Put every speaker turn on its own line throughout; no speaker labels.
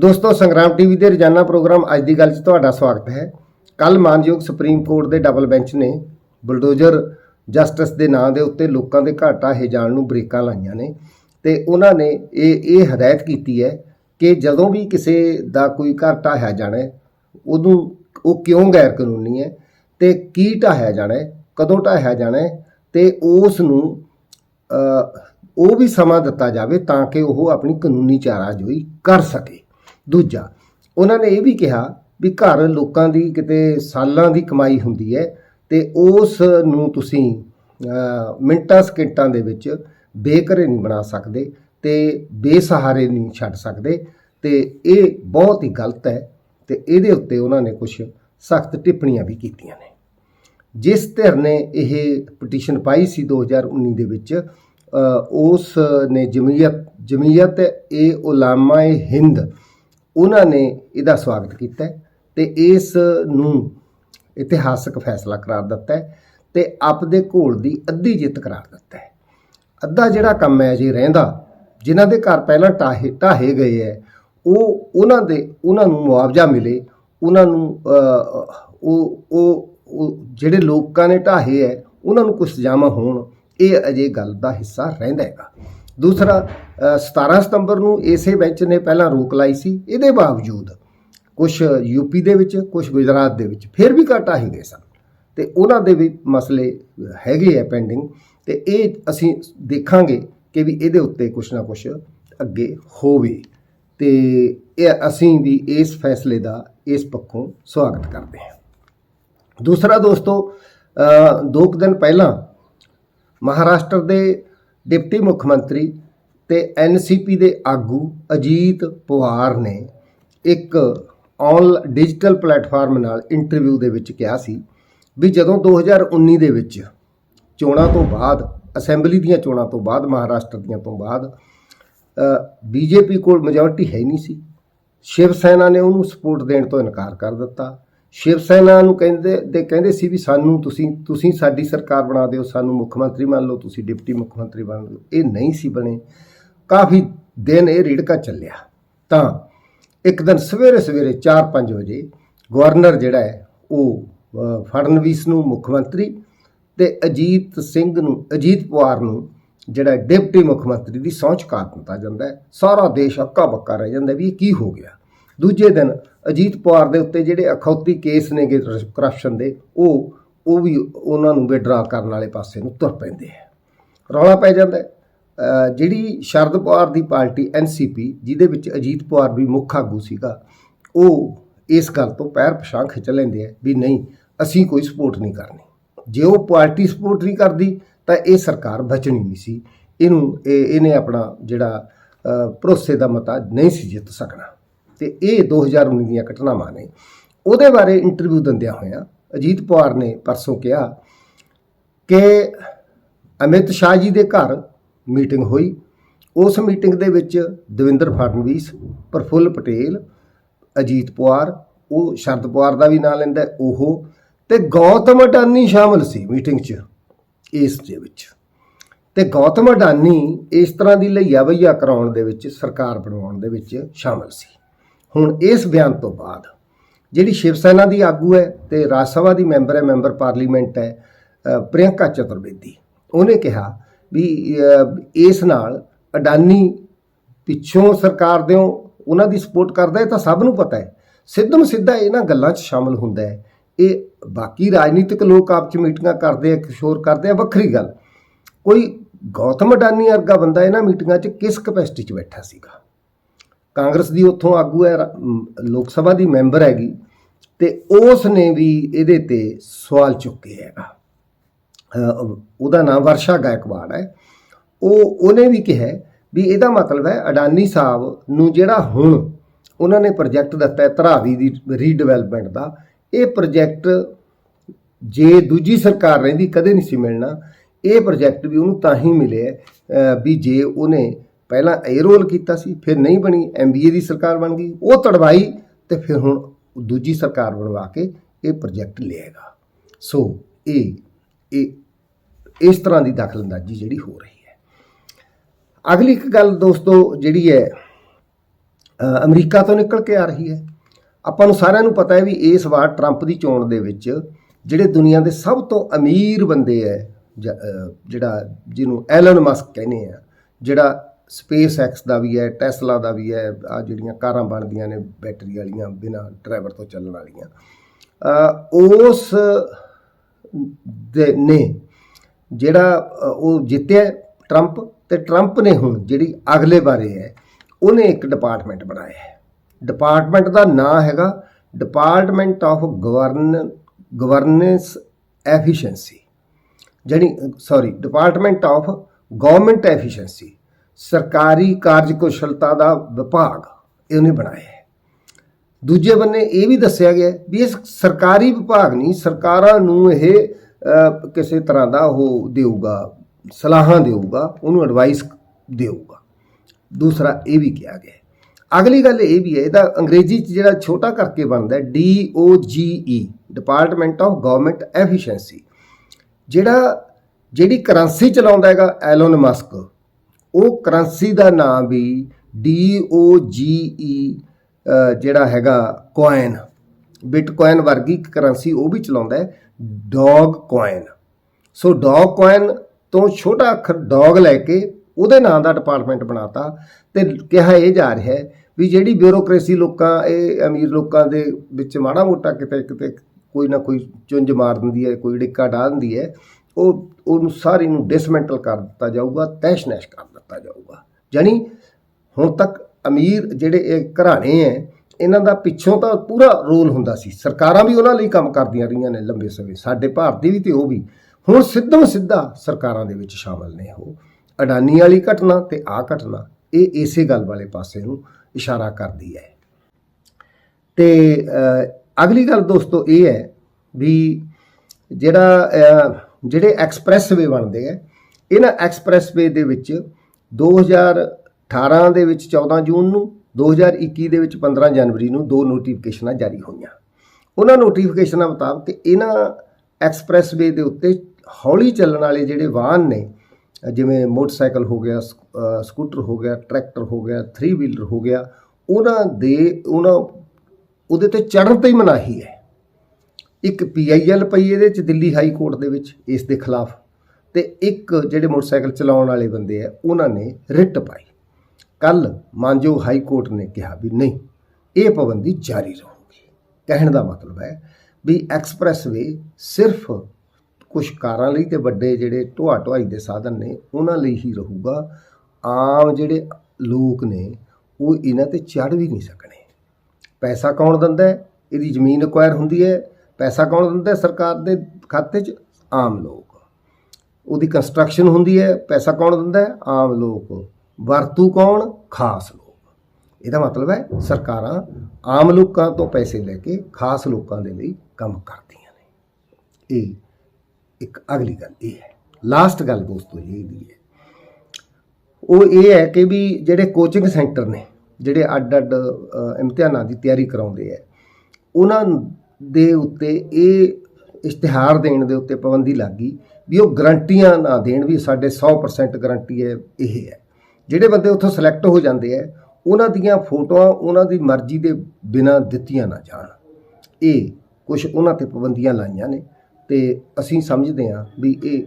ਦੋਸਤੋ, ਸੰਗਰਾਮ ਟੀਵੀ ਦੇ ਰੋਜ਼ਾਨਾ ਪ੍ਰੋਗਰਾਮ ਅੱਜ ਦੀ ਗੱਲ 'ਚ ਤੁਹਾਡਾ ਸਵਾਗਤ ਹੈ। ਕੱਲ ਮਾਨਯੋਗ ਸੁਪਰੀਮ ਕੋਰਟ ਦੇ ਡਬਲ ਬੈਂਚ ਨੇ ਬਲਡੋਜਰ ਜਸਟਿਸ ਦੇ ਨਾਂ ਦੇ ਉੱਤੇ ਲੋਕਾਂ ਦੇ ਘਰ ਢਾਹੇ ਜਾਣ ਨੂੰ ਬ੍ਰੇਕਾਂ ਲਾਈਆਂ ਨੇ ਤੇ ਉਹਨਾਂ ਨੇ ਇਹ ਇਹ ਹਦਾਇਤ ਕੀਤੀ ਹੈ ਕਿ ਜਦੋਂ ਵੀ ਕਿਸੇ ਦਾ ਕੋਈ ਘਰ ਢਾਹਿਆ ਜਾਣਾ ਉਦੋਂ ਉਹ ਕਿਉਂ ਗੈਰ ਕਾਨੂੰਨੀ ਹੈ ਤੇ ਕੀ ਢਾਹਿਆ ਜਾਣਾ ਕਦੋਂ ਢਾਹਿਆ ਜਾਣਾ ਹੈ ਤੇ ਉਸ ਨੂੰ ਉਹ ਵੀ ਸਮਾਂ ਦਿੱਤਾ ਜਾਵੇ ਤਾਂ ਕਿ ਉਹ ਆਪਣੀ ਕਾਨੂੰਨੀ ਚਾਰਾਜੋਈ ਕਰ ਸਕੇ। ਦੂਜਾ, ਉਹਨਾਂ ਨੇ ਇਹ ਵੀ ਕਿਹਾ ਵੀ ਘਰ ਲੋਕਾਂ ਦੀ ਕਿਤੇ ਸਾਲਾਂ ਦੀ ਕਮਾਈ ਹੁੰਦੀ ਹੈ ਤੇ ਉਸ ਨੂੰ ਤੁਸੀਂ ਮਿੰਟਾਂ ਸਕਿੰਟਾਂ ਦੇ ਵਿੱਚ ਬੇਘਰੇ ਨਹੀਂ ਬਣਾ ਸਕਦੇ ਤੇ ਬੇਸਹਾਰੇ ਨਹੀਂ ਛੱਡ ਸਕਦੇ ਤੇ ਇਹ ਬਹੁਤ ਹੀ ਗਲਤ ਹੈ ਤੇ ਇਹਦੇ ਉੱਤੇ ਉਹਨਾਂ ਨੇ ਕੁਝ ਸਖਤ ਟਿੱਪਣੀਆਂ ਵੀ ਕੀਤੀਆਂ ਨੇ। ਜਿਸ ਧਿਰ ਨੇ ਇਹ ਪਟੀਸ਼ਨ ਪਾਈ ਸੀ 2019 ਦੇ ਵਿੱਚ ਉਸ ਨੇ ਜਮੀਅਤ ਜਮੀਅਤ ਏ ਉਲਾਮਾ-ਏ ਹਿੰਦ ਉਹਨਾਂ ਨੇ ਇਹਦਾ ਸਵਾਗਤ ਕੀਤਾ ਹੈ ਤੇ ਇਸ ਨੂੰ ਇਤਿਹਾਸਕ ਫੈਸਲਾ ਕਰਾਰ ਦਿੱਤਾ ਹੈ ਤੇ ਆਪਦੇ ਘੋਲ ਦੀ ਅੱਧੀ ਜਿੱਤ ਕਰਾਰ ਦਿੱਤਾ ਹੈ। ਅੱਧਾ ਜਿਹੜਾ ਕੰਮ ਹੈ ਜੀ ਰਹਿੰਦਾ, ਜਿਨ੍ਹਾਂ ਦੇ ਘਰ ਪਹਿਲਾਂ ਟਾਹੇ ਢਾਹੇ ਗਏ ਹੈ, ਉਹ ਉਹਨਾਂ ਦੇ, ਉਹਨਾਂ ਨੂੰ ਮੁਆਵਜ਼ਾ ਮਿਲੇ, ਉਹਨਾਂ ਨੂੰ ਉਹ ਉਹ ਉਹ ਜਿਹੜੇ ਲੋਕਾਂ ਨੇ ਢਾਹੇ ਹੈ, ਉਹਨਾਂ ਨੂੰ ਕੁਝ ਸਜ਼ਾਵਾਂ ਹੋਣ, ਇਹ ਅਜੇ ਗੱਲ ਦਾ ਹਿੱਸਾ ਰਹਿੰਦਾ ਹੈਗਾ। ਦੂਸਰਾ ਅ, 17 ਸਤੰਬਰ ਨੂੰ ਇਸੇ ਬੈਂਚ ਨੇ ਪਹਿਲਾਂ ਰੋਕ ਲਾਈ ਸੀ। ਇਹਦੇ ਬਾਵਜੂਦ ਕੁਝ ਯੂਪੀ ਦੇ ਵਿੱਚ ਕੁਝ ਗੁਜਰਾਤ ਦੇ ਵਿੱਚ ਫਿਰ ਵੀ ਘਟ ਹੀ ਗਏ ਸਨ। ਤੇ ਉਹਨਾਂ ਦੇ ਵੀ ਮਸਲੇ ਹੈਗੇ ਆ ਪੈਂਡਿੰਗ ਤੇ ਇਹ ਅਸੀਂ ਦੇਖਾਂਗੇ ਕਿ ਵੀ ਇਹਦੇ ਉੱਤੇ ਕੁਝ ਨਾ ਕੁਝ ਅੱਗੇ ਹੋਵੇ। ਤੇ ਇਹ ਅਸੀਂ ਵੀ ਇਸ ਫੈਸਲੇ ਦਾ ਇਸ ਪੱਖੋਂ ਸਵਾਗਤ ਕਰਦੇ ਹਾਂ। ਦੂਸਰਾ ਦੋਸਤੋ ਦੋ ਕੁ ਦਿਨ ਪਹਿਲਾਂ ਮਹਾਰਾਸ਼ਟਰ ਦੇ ਡਿਪਟੀ ਮੁੱਖ ਮੰਤਰੀ ਤੇ ਐਨਸੀਪੀ ਦੇ ਆਗੂ ਅਜੀਤ ਪਵਾਰ ਨੇ ਇੱਕ ਔਨ ਡਿਜੀਟਲ ਪਲੇਟਫਾਰਮ ਨਾਲ ਇੰਟਰਵਿਊ ਦੇ ਵਿੱਚ ਕਿਹਾ ਸੀ ਵੀ ਜਦੋਂ 2019 ਦੇ ਵਿੱਚ ਚੋਣਾਂ ਤੋਂ ਬਾਅਦ, ਅਸੈਂਬਲੀ ਦੀਆਂ ਚੋਣਾਂ ਤੋਂ ਬਾਅਦ, ਮਹਾਰਾਸ਼ਟਰ ਦੀਆਂ ਤੋਂ ਬਾਅਦ ਬੀਜੇਪੀ ਕੋਲ ਮੈਜੋਰਟੀ ਹੈ ਹੀ ਨਹੀਂ ਸੀ। ਸ਼ਿਵ ਸੈਨਾ ਨੇ ਉਹਨੂੰ ਸਪੋਰਟ ਦੇਣ ਤੋਂ ਇਨਕਾਰ ਕਰ ਦਿੱਤਾ। ਸ਼ਿਵ ਸੈਨਾ ਨੂੰ ਕਹਿੰਦੇ, ਦੇ ਕਹਿੰਦੇ ਸੀ ਵੀ ਸਾਨੂੰ ਤੁਸੀਂ ਤੁਸੀਂ ਸਾਡੀ ਸਰਕਾਰ ਬਣਾ ਦਿਓ, ਸਾਨੂੰ ਮੁੱਖ ਮੰਤਰੀ ਮੰਨ ਲਓ, ਤੁਸੀਂ ਡਿਪਟੀ ਮੁੱਖ ਮੰਤਰੀ ਬਣ ਲਓ। ਇਹ ਨਹੀਂ ਸੀ ਬਣੇ। ਕਾਫੀ ਦਿਨ ਇਹ ਰੀੜਕਾ ਚੱਲਿਆ। ਤਾਂ ਇੱਕ ਦਿਨ ਸਵੇਰੇ ਸਵੇਰੇ 4-5 ਵਜੇ ਗਵਰਨਰ ਜਿਹੜਾ ਹੈ, ਉਹ ਫੜਨਵੀਸ ਨੂੰ ਮੁੱਖ ਮੰਤਰੀ ਤੇ ਅਜੀਤ ਸਿੰਘ ਨੂੰ, ਅਜੀਤ ਪਵਾਰ ਨੂੰ ਜਿਹੜਾ ਡਿਪਟੀ ਮੁੱਖ ਮੰਤਰੀ ਦੀ ਸਹੁੰ ਚੁਕਾ ਦਿੱਤਾ ਜਾਂਦਾ ਹੈ। ਸਾਰਾ ਦੇਸ਼ ਹੱਕਾ ਬੱਕਾ ਰਹਿ ਜਾਂਦਾ ਵੀ ਇਹ ਕੀ ਹੋ ਗਿਆ। ਦੂਜੇ ਦਿਨ ਅਜੀਤ ਪਵਾਰ ਦੇ ਉੱਤੇ ਜਿਹੜੇ ਅਖੌਤੀ ਕੇਸ ਨੇਗੇ ਕਰਪਸ਼ਨ ਦੇ, ਉਹ ਉਹ ਵੀ ਉਹਨਾਂ ਨੂੰ ਵਿਡਰਾ ਕਰਨ ਵਾਲੇ ਪਾਸੇ ਨੂੰ ਤੁਰ ਪੈਂਦੇ ਆ। ਰੌਲਾ ਪੈ ਜਾਂਦਾ ਜਿਹੜੀ ਸ਼ਰਦ ਪਵਾਰ ਦੀ ਪਾਰਟੀ ਐਨਸੀਪੀ ਜਿਹਦੇ ਵਿੱਚ ਅਜੀਤ ਪਵਾਰ ਵੀ ਮੁੱਖ ਆਗੂ ਸੀਗਾ, ਉਹ ਇਸ ਗੱਲ ਤੋਂ ਪੈਰ ਪਛਾਣ ਖਿੱਚ ਲੈਂਦੇ ਆ ਵੀ ਨਹੀਂ, ਅਸੀਂ ਕੋਈ ਸਪੋਰਟ ਨਹੀਂ ਕਰਨੀ। ਜੇ ਉਹ ਪਾਰਟੀ ਸਪੋਰਟ ਨਹੀਂ ਕਰਦੀ, ਤਾਂ ਇਹ ਸਰਕਾਰ ਬਚਣੀ ਨਹੀਂ ਸੀ। ਇਹਨੂੰ, ਇਹ, ਇਹਨੇ ਆਪਣਾ ਜਿਹੜਾ ਭਰੋਸੇ ਦਾ ਮਤਾ ਨਹੀਂ ਸੀ ਜਿੱਤ ਸਕਣਾ। ਤੇ ਇਹ 2019 ਦੀਆਂ ਘਟਨਾਵਾਂ ਨੇ। ਉਹਦੇ ਬਾਰੇ ਇੰਟਰਵਿਊ ਦਿੰਦਿਆਂ ਹੋਇਆਂ ਅਜੀਤ ਪਵਾਰ ਨੇ ਪਰਸੋਂ ਕਿਹਾ ਕਿ ਅਮਿਤ ਸ਼ਾਹ ਜੀ ਦੇ ਘਰ ਮੀਟਿੰਗ ਹੋਈ। ਉਸ ਮੀਟਿੰਗ ਦੇ ਵਿੱਚ ਦਵਿੰਦਰ ਫੜਨਵੀਸ, ਪ੍ਰਫੁੱਲ ਪਟੇਲ, ਅਜੀਤ ਪਵਾਰ, ਉਹ ਸ਼ਰਦ ਪਵਾਰ ਦਾ ਵੀ ਨਾਂ ਲੈਂਦਾ ਉਹ ਤੇ ਗੌਤਮ ਅਡਾਨੀ ਸ਼ਾਮਲ ਸੀ ਮੀਟਿੰਗ 'ਚ ਇਸ ਦੇ ਵਿੱਚ। ਤੇ ਗੌਤਮ ਅਡਾਨੀ ਇਸ ਤਰ੍ਹਾਂ ਦੀ ਲਈਆ ਵਈਆ ਕਰਾਉਣ ਦੇ ਵਿੱਚ, ਸਰਕਾਰ ਬਣਾਉਣ ਦੇ ਵਿੱਚ ਸ਼ਾਮਲ ਸੀ। ਹੁਣ ਇਸ ਬਿਆਨ ਤੋਂ ਬਾਅਦ ਜਿਹੜੀ ਸ਼ਿਵ ਸੈਨਾ ਦੀ ਆਗੂ ਹੈ ਤੇ ਰਾਜ ਸਭਾ ਦੀ ਮੈਂਬਰ ਹੈ ਮੈਂਬਰ ਪਾਰਲੀਮੈਂਟ ਹੈ ਅ, ਪ੍ਰਿਯੰਕਾ ਚਤੁਰਵੇਦੀ ਉਹਨੇ ਕਿਹਾ ਵੀ ਇਸ ਨਾਲ ਅਡਾਨੀ ਪਿੱਛੋਂ ਸਰਕਾਰ ਦਿਓ ਉਹਨਾਂ ਦੀ ਸਪੋਰਟ ਕਰਦਾ ਹੈ ਤਾਂ ਸਭ ਨੂੰ ਪਤਾ ਹੈ। ਸਿੱਧਮ ਸਿੱਧਾ ਇਹਨਾਂ ਗੱਲਾਂ 'ਚ ਸ਼ਾਮਲ ਹੁੰਦਾ ਹੈ। ਇਹ ਬਾਕੀ ਰਾਜਨੀਤਿਕ ਲੋਕ ਆਪ 'ਚ ਮੀਟਿੰਗਾਂ ਕਰਦੇ ਆ ਕਿਸ਼ੋਰ ਕਰਦੇ ਆ ਵੱਖਰੀ ਗੱਲ। ਕੋਈ ਗੌਤਮ ਅਡਾਨੀ ਵਰਗਾ ਬੰਦਾ ਇਹਨਾਂ ਮੀਟਿੰਗਾਂ 'ਚ ਕਿਸ ਕਪੈਸਿਟੀ 'ਚ ਬੈਠਾ ਸੀਗਾ? ਕਾਂਗਰਸ ਦੀ ਉੱਥੋਂ ਆਗੂ ਹੈ ਲੋਕ ਸਭਾ ਦੀ ਮੈਂਬਰ ਹੈਗੀ ਤੇ ਉਸ ਨੇ ਵੀ ਇਹਦੇ ਤੇ ਸਵਾਲ ਚੁੱਕੇ ਹੈਗਾ। ਉਹਦਾ ਨਾਮ ਵਰਸ਼ਾ ਗਾਇਕਵਾੜ ਹੈ। ਉਹ, ਉਹਨੇ ਵੀ ਕਿਹਾ ਵੀ ਇਹਦਾ ਮਤਲਬ ਹੈ ਅਡਾਨੀ ਸਾਹਿਬ ਨੂੰ ਜਿਹੜਾ ਹੁਣ ਉਹਨਾਂ ਨੇ ਪ੍ਰੋਜੈਕਟ ਦਿੱਤਾ ਹੈ ਧਰਾਵੀ ਦੀ ਰੀਡਿਵੈਲਪਮੈਂਟ ਦਾ, ਇਹ ਪ੍ਰੋਜੈਕਟ ਜੇ ਦੂਜੀ ਸਰਕਾਰ ਰਹਿੰਦੀ ਕਦੇ ਨਹੀਂ ਸੀ ਮਿਲਣਾ, ਇਹ ਪ੍ਰੋਜੈਕਟ ਵੀ ਉਹਨੂੰ ਤਾਂ ਹੀ ਮਿਲਿਆ ਵੀ ਜੇ ਉਹਨੇ ਪਹਿਲਾਂ ਇਹ ਰੋਲ ਕੀਤਾ ਸੀ, ਫਿਰ ਨਹੀਂ ਬਣੀ ਐਮਬੀਏ ਦੀ ਸਰਕਾਰ ਬਣ ਗਈ, ਉਹ ਤੜਵਾਈ ਤੇ ਫਿਰ ਹੁਣ ਦੂਜੀ ਸਰਕਾਰ ਬਣਵਾ ਕੇ ਇਹ ਪ੍ਰੋਜੈਕਟ ਲਿਆਏਗਾ। ਸੋ ਇਹ ਇਹ, ਇਸ ਤਰ੍ਹਾਂ ਦੀ ਦਖਲਅੰਦਾਜ਼ੀ ਜਿਹੜੀ ਹੋ ਰਹੀ ਹੈ। ਅਗਲੀ ਇੱਕ ਗੱਲ ਦੋਸਤੋ ਜਿਹੜੀ ਹੈ ਅਮਰੀਕਾ ਤੋਂ ਨਿਕਲ ਕੇ ਆ ਰਹੀ ਹੈ। ਆਪਾਂ ਨੂੰ ਸਾਰਿਆਂ ਨੂੰ ਪਤਾ ਹੈ ਵੀ ਇਸ ਵਾਰ ਟਰੰਪ ਦੀ ਚੋਣ ਦੇ ਵਿੱਚ ਜਿਹੜੇ ਦੁਨੀਆ ਦੇ ਸਭ ਤੋਂ ਅਮੀਰ ਬੰਦੇ ਹੈ ਜਿਹੜਾ ਜਿਹਨੂੰ ਐਲਨ ਮਸਕ ਕਹਿੰਦੇ ਆ, ਜਿਹੜਾ ਸਪੇਸ ਐਕਸ ਦਾ ਵੀ ਹੈ ਟੈਸਲਾ ਦਾ ਵੀ ਹੈ, ਆ ਜਿਹੜੀਆਂ ਕਾਰਾਂ ਬਣਦੀਆਂ ਨੇ ਬੈਟਰੀ ਵਾਲੀਆਂ ਬਿਨਾ ਡਰਾਈਵਰ ਤੋਂ ਚੱਲਣ ਵਾਲੀਆਂ। ਉਸ ਦੇ ਨੇ ਜਿਹੜਾ ਉਹ ਜਿੱਤਿਆ ਟਰੰਪ ਤੇ ਟਰੰਪ ਨੇ ਹੁਣ ਜਿਹੜੀ ਅਗਲੇ ਬਾਰੇ ਹੈ, ਉਹਨੇ ਇੱਕ ਡਿਪਾਰਟਮੈਂਟ ਬਣਾਇਆ ਹੈ। ਡਿਪਾਰਟਮੈਂਟ ਦਾ ਨਾਮ ਹੈਗਾ department of govern governance efficiency ਜਿਹੜੀ sorry department of government efficiency ਸਰਕਾਰੀ ਕਾਰਜਕੁਸ਼ਲਤਾ ਦਾ ਵਿਭਾਗ ਇਹਨੇ ਬਣਾਇਆ ਹੈ। ਦੂਜੇ ਬੰਨੇ ਇਹ ਵੀ ਦੱਸਿਆ ਗਿਆ ਵੀ ਇਹ ਸਰਕਾਰੀ ਵਿਭਾਗ ਨਹੀਂ, ਸਰਕਾਰਾਂ ਨੂੰ ਇਹ ਕਿਸੇ ਤਰ੍ਹਾਂ ਦਾ ਉਹ ਦੇਊਗਾ, ਸਲਾਹਾਂ ਦੇਊਗਾ, ਉਹਨੂੰ ਐਡਵਾਈਸ ਦੇਊਗਾ। ਦੂਸਰਾ ਇਹ ਵੀ ਕਿਹਾ ਗਿਆ ਅਗਲੀ ਗੱਲ ਇਹ ਵੀ ਹੈ, ਇਹਦਾ ਅੰਗਰੇਜ਼ੀ ਚ ਜਿਹੜਾ ਛੋਟਾ ਕਰਕੇ ਬਣਦਾ D O G E department of government efficiency ਜਿਹੜਾ, ਜਿਹੜੀ ਕਰੰਸੀ ਚਲਾਉਂਦਾ ਹੈਗਾ ਐਲੋਨ ਮਸਕ ਉਹ ਕਰੰਸੀ ਦਾ ਨਾਮ ਵੀ ਡੀ ਓ ਜੀ ਈ ਜਿਹੜਾ ਹੈਗਾ ਕੋਇਨ ਬਿਟਕੋਇਨ ਵਰਗੀ ਕਰੰਸੀ ਉਹ ਵੀ ਚਲਾਉਂਦਾ ਹੈ dog coin so dog coin ਤੋਂ ਛੋਟਾ ਅੱਖਰ ਡੌਗ ਲੈ ਕੇ ਉਹਦੇ ਨਾਂ ਦਾ ਡਿਪਾਰਟਮੈਂਟ ਬਣਾਤਾ ਤੇ ਕਿਹਾ ਇਹ ਜਾ ਰਿਹਾ ਹੈ ਵੀ ਜਿਹੜੀ ਬਿਊਰੋਕ੍ਰੇਸੀ ਲੋਕਾਂ, ਇਹ ਅਮੀਰ ਲੋਕਾਂ ਦੇ ਵਿੱਚ ਮਾੜਾ ਮੋਟਾ ਕਿਤੇ ਕਿਤੇ ਕੋਈ ਨਾ ਕੋਈ ਚੁੰਝ ਮਾਰ ਦਿੰਦੀ ਹੈ, ਕੋਈ ਡਿੱਕਾ ਡਾ ਦਿੰਦੀ ਹੈ ਉਹ, ਉਹਨੂੰ ਸਾਰੀ ਨੂੰ ਡਿਸਮੈਂਟਲ ਕਰ ਦਿੱਤਾ ਜਾਊਗਾ ਤੈਸ਼ ਨੈਸ਼ ਕਰ ਦਿੱਤਾ ਜਾਊਗਾ। ਜਾਣੀ ਹੁਣ ਤੱਕ ਅਮੀਰ ਜਿਹੜੇ ਇਹ ਘਰਾਣੇ ਐ, ਇਹਨਾਂ ਦਾ ਪਿੱਛੋਂ ਤਾਂ ਪੂਰਾ ਰੋਲ ਹੁੰਦਾ ਸੀ। ਸਰਕਾਰਾਂ ਵੀ ਉਹਨਾਂ ਲਈ ਕੰਮ ਕਰਦੀਆਂ ਰਹੀਆਂ ਨੇ ਲੰਬੇ ਸਮੇਂ। ਸਾਡੇ ਭਾਰਤੀ ਵੀ ਤੇ ਉਹ ਵੀ। ਹੁਣ ਸਿੱਧਾ ਸਿੱਧਾ ਸਰਕਾਰਾਂ ਦੇ ਵਿੱਚ ਸ਼ਾਮਲ ਨੇ ਉਹ। ਅਡਾਨੀ ਵਾਲੀ ਘਟਨਾ ਤੇ ਆ ਘਟਨਾ, ਇਹ ਇਸੇ ਗੱਲ ਵਾਲੇ ਪਾਸੇ ਨੂੰ ਇਸ਼ਾਰਾ ਕਰਦੀ ਹੈ ਤੇ ਅਗਲੀ ਗੱਲ ਦੋਸਤੋ ਇਹ ਹੈ ਵੀ ਜਿਹੜਾ ਜਿਹੜੇ ਐਕਸਪ੍ਰੈਸਵੇ ਬਣਦੇ ਆ, ਇਹਨਾਂ ਐਕਸਪ੍ਰੈਸਵੇ ਦੇ ਵਿੱਚ 2018 ਦੇ ਵਿੱਚ 14 ਜੂਨ ਨੂੰ 2021 ਦੇ ਵਿੱਚ 15 ਜਨਵਰੀ ਨੂੰ ਦੋ ਨੋਟੀਫਿਕੇਸ਼ਨਾਂ ਜਾਰੀ ਹੋਈਆਂ। ਉਹਨਾਂ ਨੋਟੀਫਿਕੇਸ਼ਨਾਂ ਮੁਤਾਬਕ ਇਹਨਾਂ ਐਕਸਪ੍ਰੈਸਵੇ ਦੇ ਉੱਤੇ ਹੌਲੀ ਚੱਲਣ ਵਾਲੇ ਜਿਹੜੇ ਵਾਹਨ ਨੇ, ਜਿਵੇਂ ਮੋਟਰਸਾਈਕਲ ਹੋ ਗਿਆ ਸਕੂਟਰ ਹੋ ਗਿਆ, ਟਰੈਕਟਰ ਹੋ ਗਿਆ 3 ਵੀਲਰ ਹੋ ਗਿਆ, ਉਹਨਾਂ ਦੇ, ਉਹਨਾਂ, ਉਹਦੇ ਤੇ ਚੜ੍ਹਨ ਤੇ ਹੀ ਮਨਾਹੀ ਹੈ। ਇੱਕ ਪੀਆਈਐਲ ਪਈ ਇਹਦੇ ਚ ਦਿੱਲੀ ਹਾਈ ਕੋਰਟ ਦੇ ਵਿੱਚ ਇਸ ਦੇ ਖਿਲਾਫ। ਤੇ ਇੱਕ ਜਿਹੜੇ ਮੋਟਰਸਾਈਕਲ ਚਲਾਉਣ ਵਾਲੇ ਬੰਦੇ ਆ, ਉਹਨਾਂ ਨੇ ਰਿਟ ਪਾਈ। ਕੱਲ ਮਾਨਜੋ ਹਾਈ ਕੋਰਟ ਨੇ ਕਿਹਾ ਵੀ ਨਹੀਂ, ਇਹ ਪਾਬੰਦੀ ਜਾਰੀ ਰਹੂਗੀ। ਕਹਿਣ ਦਾ ਮਤਲਬ ਹੈ ਵੀ ਐਕਸਪ੍ਰੈਸਵੇ ਸਿਰਫ ਕੁਝ ਕਾਰਾਂ ਲਈ ਤੇ ਵੱਡੇ ਜਿਹੜੇ ਢੋਆ ਢੁਆਈ ਦੇ ਸਾਧਨ ਨੇ, ਉਹਨਾਂ ਲਈ ਹੀ ਰਹੂਗਾ। ਆਮ ਜਿਹੜੇ ਲੋਕ ਨੇ, ਉਹ ਇਹਨਾਂ ਤੇ ਚੜ੍ਹ ਵੀ ਨਹੀਂ ਸਕਣੇ। ਪੈਸਾ ਕੌਣ ਦਿੰਦਾ ਹੈ? ਇਹਦੀ ਜ਼ਮੀਨ ਅਕਵਾਇਰ ਹੁੰਦੀ ਹੈ। ਪੈਸਾ ਕੌਣ ਦਿੰਦਾ ਸਰਕਾਰ ਦੇ ਖਾਤੇ 'ਚ? ਆਮ ਲੋਕ। ਉਹਦੀ ਕੰਸਟਰਕਸ਼ਨ ਹੁੰਦੀ ਹੈ, ਪੈਸਾ ਕੌਣ ਦਿੰਦਾ ਹੈ? ਆਮ ਲੋਕ। ਵਰਤੂ ਕੌਣ? ਖਾਸ ਲੋਕ। ਇਹਦਾ ਮਤਲਬ ਹੈ ਸਰਕਾਰਾਂ ਆਮ ਲੋਕਾਂ ਤੋਂ ਪੈਸੇ ਲੈ ਕੇ ਖਾਸ ਲੋਕਾਂ ਦੇ ਲਈ ਕੰਮ ਕਰਦੀਆਂ ਨੇ। ਇਹ ਇੱਕ ਅਗਲੀ ਗੱਲ ਇਹ ਹੈ। ਲਾਸਟ ਗੱਲ ਦੋਸਤੋ ਇਹ ਵੀ ਹੈ। ਉਹ ਇਹ ਹੈ ਕਿ ਵੀ ਜਿਹੜੇ ਕੋਚਿੰਗ ਸੈਂਟਰ ਨੇ, ਜਿਹੜੇ ਅੱਡ ਅੱਡ ਇਮਤਿਹਾਨਾਂ ਦੀ ਤਿਆਰੀ ਕਰਾਉਂਦੇ ਆ ਉਹਨਾਂ ਦੇ ਉੱਤੇ ਇਹ ਇਸ਼ਤਿਹਾਰ ਦੇਣ ਦੇ ਉੱਤੇ ਪਾਬੰਦੀ ਲੱਗ ਗਈ ਵੀ ਉਹ ਗਰੰਟੀਆਂ ਨਾ ਦੇਣ ਵੀ ਸਾਡੇ 100% ਗਰੰਟੀ ਹੈ, ਇਹ ਹੈ। ਜਿਹੜੇ ਬੰਦੇ ਉੱਥੋਂ ਸਿਲੈਕਟ ਹੋ ਜਾਂਦੇ ਆ, ਉਹਨਾਂ ਦੀਆਂ ਫੋਟੋਆਂ ਉਹਨਾਂ ਦੀ ਮਰਜ਼ੀ ਦੇ ਬਿਨਾਂ ਦਿੱਤੀਆਂ ਨਾ ਜਾਣ। ਇਹ ਕੁਝ ਉਹਨਾਂ ਤੇ ਪਾਬੰਦੀਆਂ ਲਾਈਆਂ ਨੇ ਤੇ ਅਸੀਂ ਸਮਝਦੇ ਹਾਂ ਵੀ ਇਹ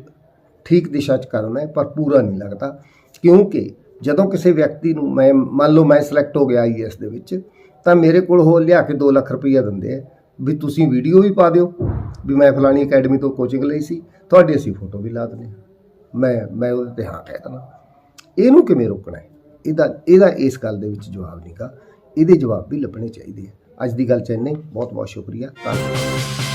ਠੀਕ ਦਿਸ਼ਾ 'ਚ ਕਦਮ ਹੈ, ਪਰ ਪੂਰਾ ਨਹੀਂ ਲੱਗਦਾ। ਕਿਉਂਕਿ ਜਦੋਂ ਕਿਸੇ ਵਿਅਕਤੀ ਨੂੰ ਮੈਂ, ਮੰਨ ਲਓ ਮੈਂ ਸਿਲੈਕਟ ਹੋ ਗਿਆ ਆਈਐਸ ਦੇ ਵਿੱਚ, ਤਾਂ ਮੇਰੇ ਕੋਲ ਉਹ ਲਿਆ ਕੇ 2 ਲੱਖ ਰੁਪਈਆ ਦਿੰਦੇ ਆ। ਵੀ ਤੁਸੀਂ ਵੀਡੀਓ ਵੀ ਪਾ ਦਿਓ ਵੀ ਮੈਂ ਫਲਾਣੀ ਅਕੈਡਮੀ ਤੋਂ ਕੋਚਿੰਗ ਲਈ ਸੀ, ਤੁਹਾਡੀ ਅਸੀਂ ਫੋਟੋ ਵੀ ਲਾ ਦਿੰਦੇ ਹਾਂ। ਮੈਂ ਮੈਂ ਉਹਦੇ ਤੇ ਹਾਂ ਕਹਿ ਦੇਣਾ ਇਹਨੂੰ ਕਿਵੇਂ ਰੋਕਣਾ ਹੈ? ਇਹਦਾ ਇਹਦਾ ਇਸ ਗੱਲ ਦੇ ਵਿੱਚ ਜਵਾਬ ਨਹੀਂਗਾ ਇਹਦੇ ਜਵਾਬ ਵੀ ਲੱਭਣੇ ਚਾਹੀਦੇ ਆ। ਅੱਜ ਦੀ ਗੱਲ ਚ ਇੰਨੇ। ਬਹੁਤ ਬਹੁਤ ਸ਼ੁਕਰੀਆ। ਧੰਨਵਾਦ।